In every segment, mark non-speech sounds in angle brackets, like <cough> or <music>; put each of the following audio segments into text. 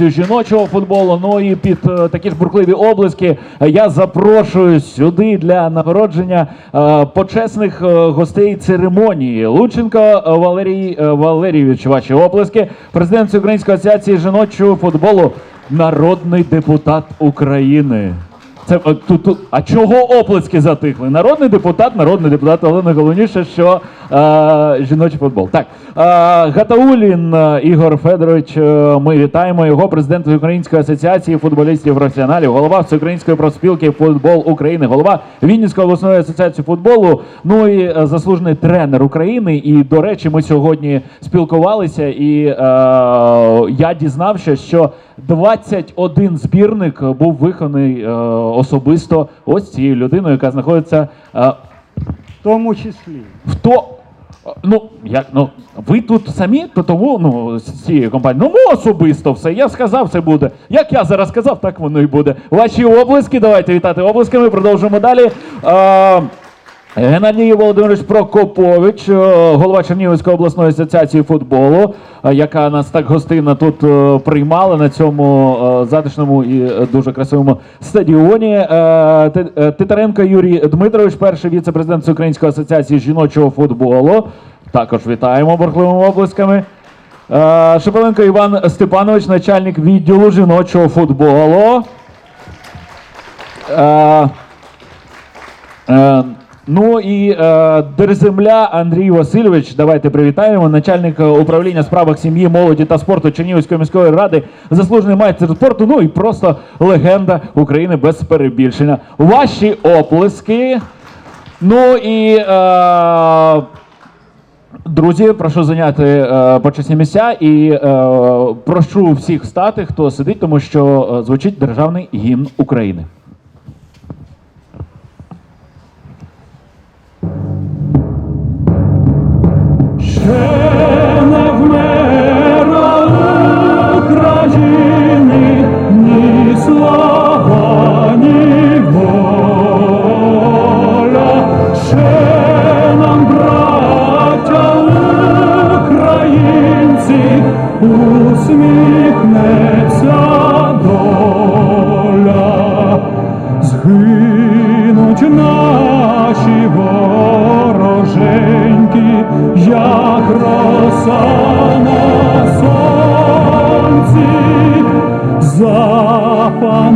Жіночого футболу, ну і під е, такі ж бурхливі облиски е, я запрошую сюди для нагородження е, почесних гостей церемонії. Лученко Валерій Валерійович, ваші оплески, президент Української асоціації жіночого футболу, народний депутат України. Це тут, тут, а чого оплески затихли? Народний депутат, народний депутат, але найголовніше, що е, жіночий футбол. Так, е, Гатаулін е, Ігор Федорович, е, ми вітаємо його, президент Української асоціації футболістів професіоналів, голова Всеукраїнської профспілки футбол України, голова Вінницької обласної асоціації футболу. Ну і е, заслужений тренер України. І до речі, ми сьогодні спілкувалися, і е, я дізнався, що 21 збірник був виконаний е, особисто ось цією людиною, яка знаходиться е, В тому числі. в то. Ну, як ну ви тут самі, то тому ну з цієї компанії. Ну, особисто все. Я сказав, це буде. Як я зараз сказав, так воно і буде. Ваші облиски, давайте вітати облисками. Продовжуємо далі. Е, Геннадій Володимирович Прокопович, е, голова Чернігівської обласної асоціації футболу, е, яка нас так гостинно тут е, приймала на цьому затишному і дуже красивому стадіоні. Ти- Титаренко Юрій Дмитрович, перший віце-президент Всеукраїнської асоціації жіночого футболу. Також вітаємо бурхливими облисками. Е, Шепеленко Іван Степанович, начальник відділу жіночого футболу. Ну і е, Дерземля Андрій Васильович, давайте привітаємо. Начальник е, управління справах сім'ї, молоді та спорту Чернігівської міської ради, заслужений майстер спорту. Ну і просто легенда України без перебільшення. Ваші оплески. Ну і е, друзі, прошу зайняти е, почесні місця і е, прошу всіх встати, хто сидить, тому що е, звучить державний гімн України. Усміхнеться доля. Згинуть наші вороженьки, як роса на сонці, запануємо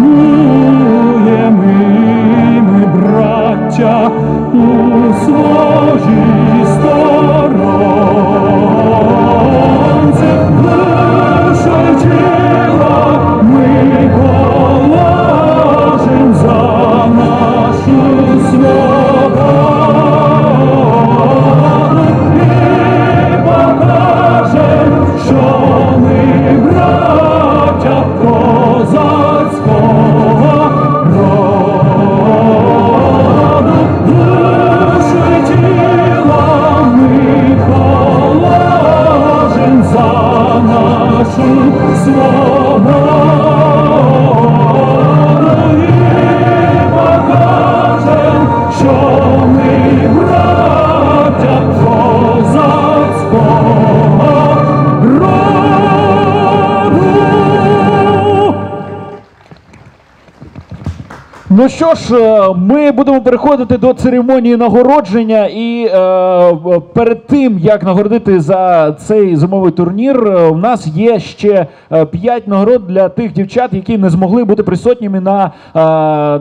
Ну що ж, е, ми будемо переходити до церемонії нагородження, і е, перед тим як нагородити за цей зимовий турнір, е, у нас є ще е, п'ять нагород для тих дівчат, які не змогли бути присутніми на е,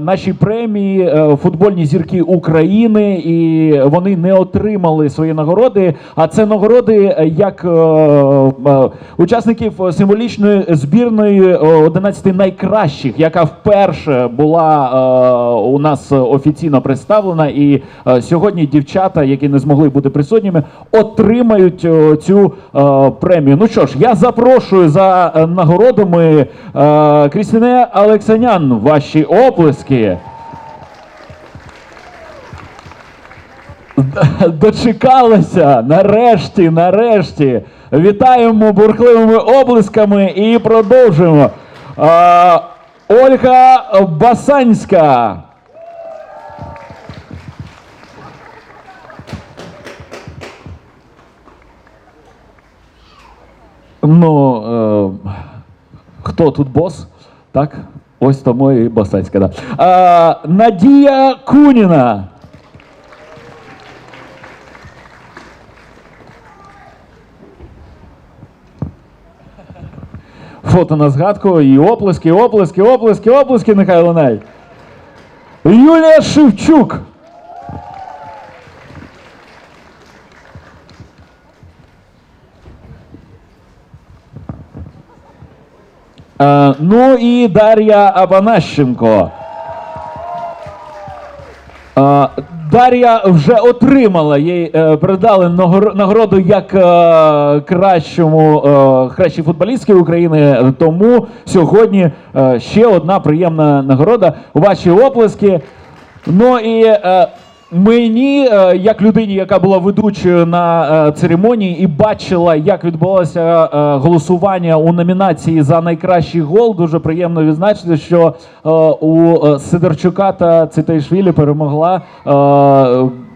нашій премії е, футбольні зірки України, і вони не отримали свої нагороди. А це нагороди е, як е, е, учасників символічної збірної е, 11 найкращих, яка вперше була е, у нас офіційно представлена. І е, сьогодні дівчата, які не змогли бути присутніми, отримають е, цю е, премію. Ну що ж, я запрошую за нагородами Крістіне Олексанян. Ваші оплески. Дочекалася нарешті, нарешті. Вітаємо бурхливими облисками і продовжуємо. Ольга Басанська. Ну, е, хто тут бос? Так? Ось тому і босацька. Да. А, Надія Куніна. Фото на згадку і оплески, оплески, оплески, оплески, нехай лунають. Юлія Шевчук. Е, ну і Дар'я Абанащенко. Е, Дар'я вже отримала їй е, передали нагороду як е, кращому е, кращій футболістки України. Тому сьогодні ще одна приємна нагорода. Ваші оплески. Ну і мені, е, як людині, яка була ведучою на е, церемонії і бачила, як відбулося е, голосування у номінації за найкращий гол, дуже приємно відзначити, що у Сидорчука та Цитайшвілі перемогла.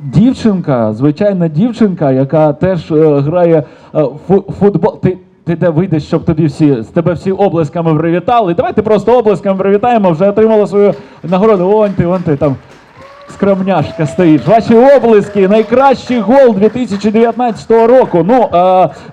Дівчинка, звичайна дівчинка, яка теж грає футбол. Ти, ти де вийдеш, щоб тобі всі з тебе всі облисками привітали. Давайте просто облисками привітаємо. Вже отримала свою нагороду. Вон ти, вон ти там скромняшка стоїть. Ваші облиски, найкращий гол 2019 року. Ну, е,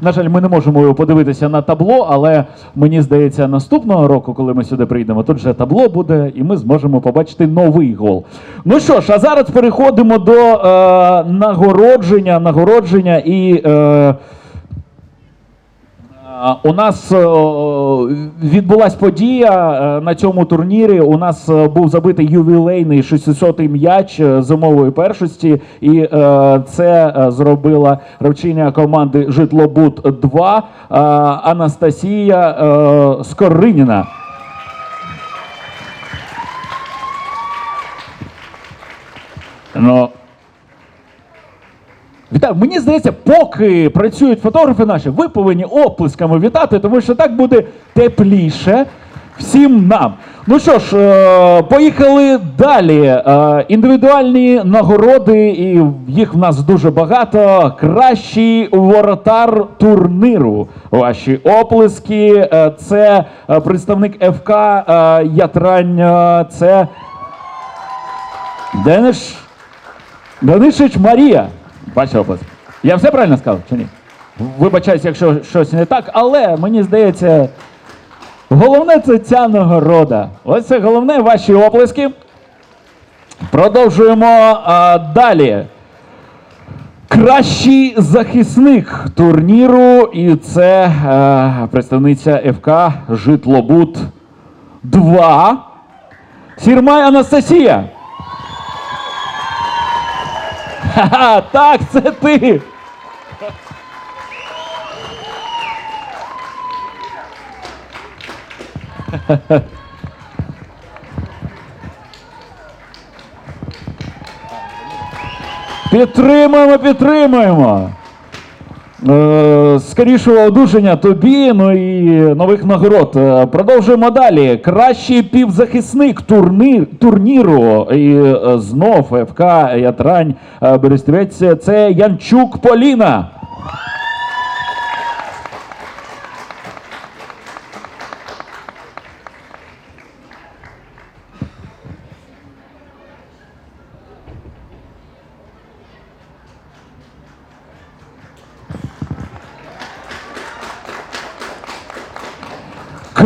на жаль, ми не можемо його подивитися на табло, але мені здається, наступного року, коли ми сюди прийдемо, тут вже табло буде, і ми зможемо побачити новий гол. Ну що ж, а зараз переходимо до е, нагородження, нагородження і. Е, У нас е, відбулась подія е, на цьому турнірі. У нас е, був забитий ювілейний 600-й м'яч зимової першості, і це зробила гравчиня команди Житлобуд 2 е, Анастасія Скориніна. Ну, Вітаю, мені здається, поки працюють фотографи наші, ви повинні оплесками вітати, тому що так буде тепліше всім нам. Ну що ж, е, поїхали далі. Е, Індивідуальні нагороди, і їх в нас дуже багато. Кращий воротар турниру. Ваші оплески. Е, Це представник ФК Ятрань. Це Дениш Данишич Марія. Бачите оплеск. Я все правильно сказав чи ні? Вибачаюсь, якщо щось не так, але мені здається, головне це ця нагорода. Ось це головне ваші оплески. Продовжуємо а, далі. Кращий захисник турніру, і це е, представниця ФК Житлобуд 2. Сірмай Анастасія. Ха-ха, так, це ти. Підтримуємо, підтримуємо. Е, Скорішого одужання тобі, ну і нових нагород. Е, Продовжуємо далі. Кращий півзахисник турнір, турніру. І е, знов ФК Ятрань Берестівець. Це Янчук Поліна.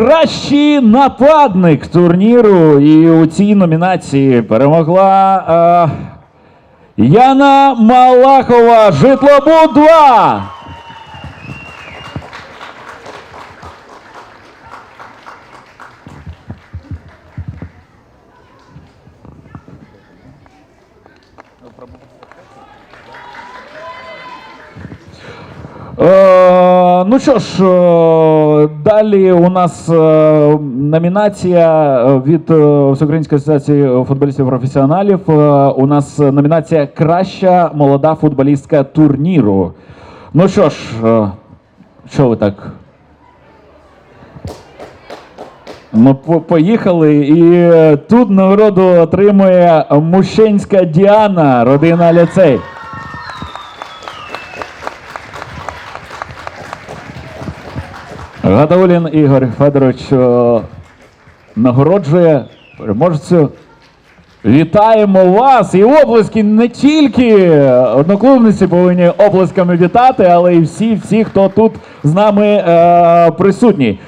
Кращий нападник турніру. І у цій номінації перемогла е, Яна Малахова. Житлобуд 2. Е, ну що ж, е, далі у нас е, номінація від е, Всеукраїнської асоціації футболістів професіоналів. У нас номінація Краща молода футболістка турніру. Ну що ж, що ви так? Ну, по- поїхали. І тут нагороду отримує Мущенська Діана, родина ліцей. Гатаулін Ігор Федорович нагороджує переможцю. Вітаємо вас! І оплески не тільки одноклубниці повинні оплесками вітати, але і всі, всі, хто тут з нами е, присутній.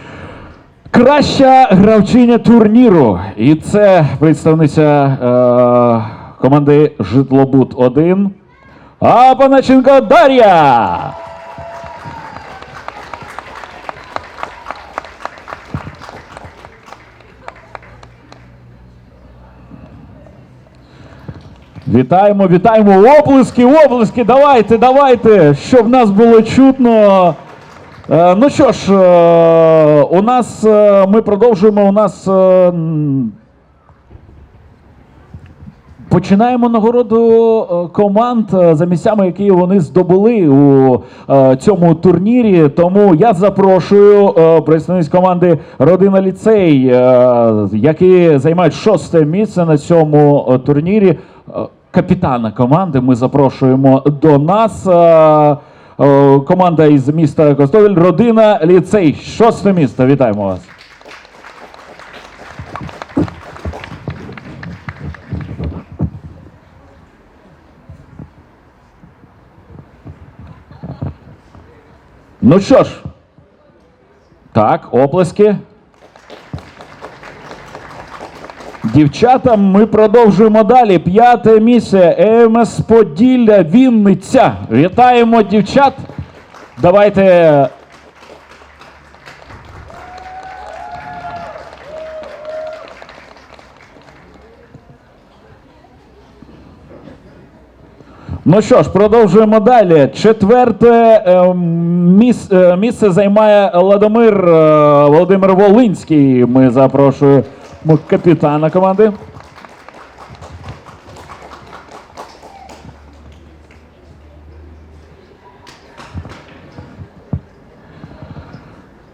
Краща гравчиня турніру. І це представниця е, команди Житлобуд 1 Апаначенко Дар'я. Вітаємо, вітаємо! Оплески, оплески! Давайте, давайте! Щоб нас було чутно. Е, ну що ж, е, у нас е, ми продовжуємо. У нас починаємо нагороду команд за місцями, які вони здобули у цьому турнірі. Тому я запрошую представниць команди Родина Ліцей, які займають шосте місце на цьому турнірі. Е, Капітана команди ми запрошуємо до нас. Е, е, Команда із міста Костовіль, родина ліцей, шосте місто. Вітаємо вас. Ну що ж, так, оплески. Дівчата, ми продовжуємо далі. П'яте місце ЕМС Поділля Вінниця. Вітаємо дівчат. Давайте. Ну що ж, продовжуємо далі. Четверте е, е, місце займає Ладомир е, Володимир Волинський. Ми запрошуємо капітана команди.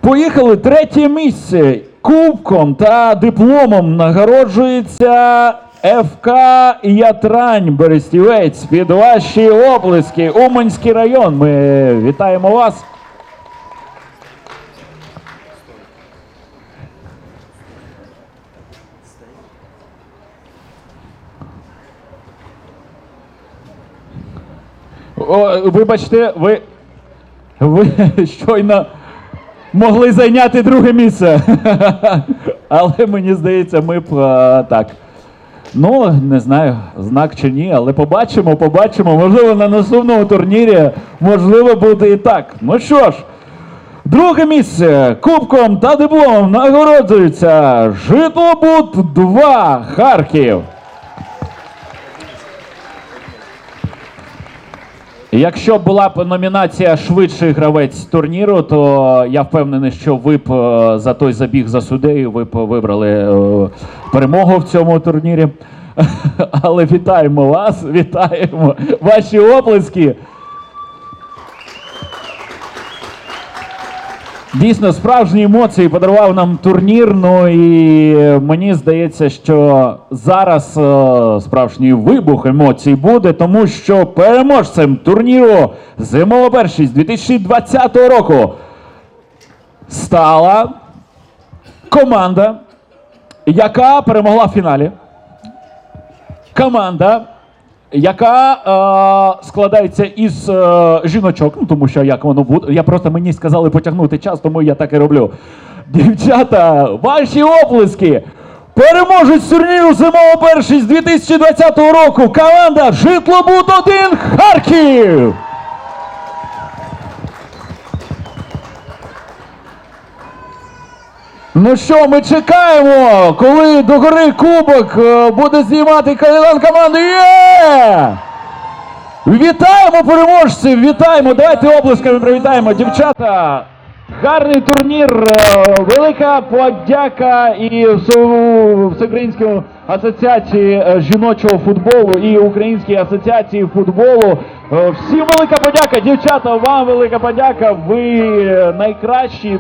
Поїхали третє місце. Кубком та дипломом нагороджується ФК Ятрань Берестівець під ваші оплески. Уманський район. Ми вітаємо вас. О, вибачте, ви, ви <laughs> щойно могли зайняти друге місце. <laughs> Але мені здається, ми б е, так. Ну, не знаю, знак чи ні, але побачимо, побачимо. Можливо, на наступному турнірі можливо буде і так. Ну що ж, друге місце кубком та дипломом нагороджується Житлобуд 2 Харків. Якщо була б номінація швидший гравець турніру, то я впевнений, що ви б е, за той забіг за суддею ви б вибрали е, перемогу в цьому турнірі. <laughs> Але вітаємо вас, вітаємо ваші оплески. Дійсно, справжні емоції подарував нам турнір. Ну і мені здається, що зараз е, справжній вибух емоцій буде, тому що переможцем турніру Зимова першість 2020 року стала команда, яка перемогла в фіналі. Команда, яка е, складається із е, жіночок, ну тому що як воно буде. Я просто мені сказали потягнути час, тому я так і роблю. Дівчата, ваші оплески! Переможець турніру зимова першість 2020 року. Команда Житлобуд 1 Харків! Ну що, ми чекаємо, коли до гори кубок е, буде знімати капітан команди. Є! Вітаємо переможців! Вітаємо! Давайте оплесками привітаємо, дівчата! Гарний турнір, е, велика подяка і Всеукраїнській асоціації е, жіночого футболу і Українській асоціації футболу. Всім велика подяка, дівчата, вам велика подяка. Ви найкращі.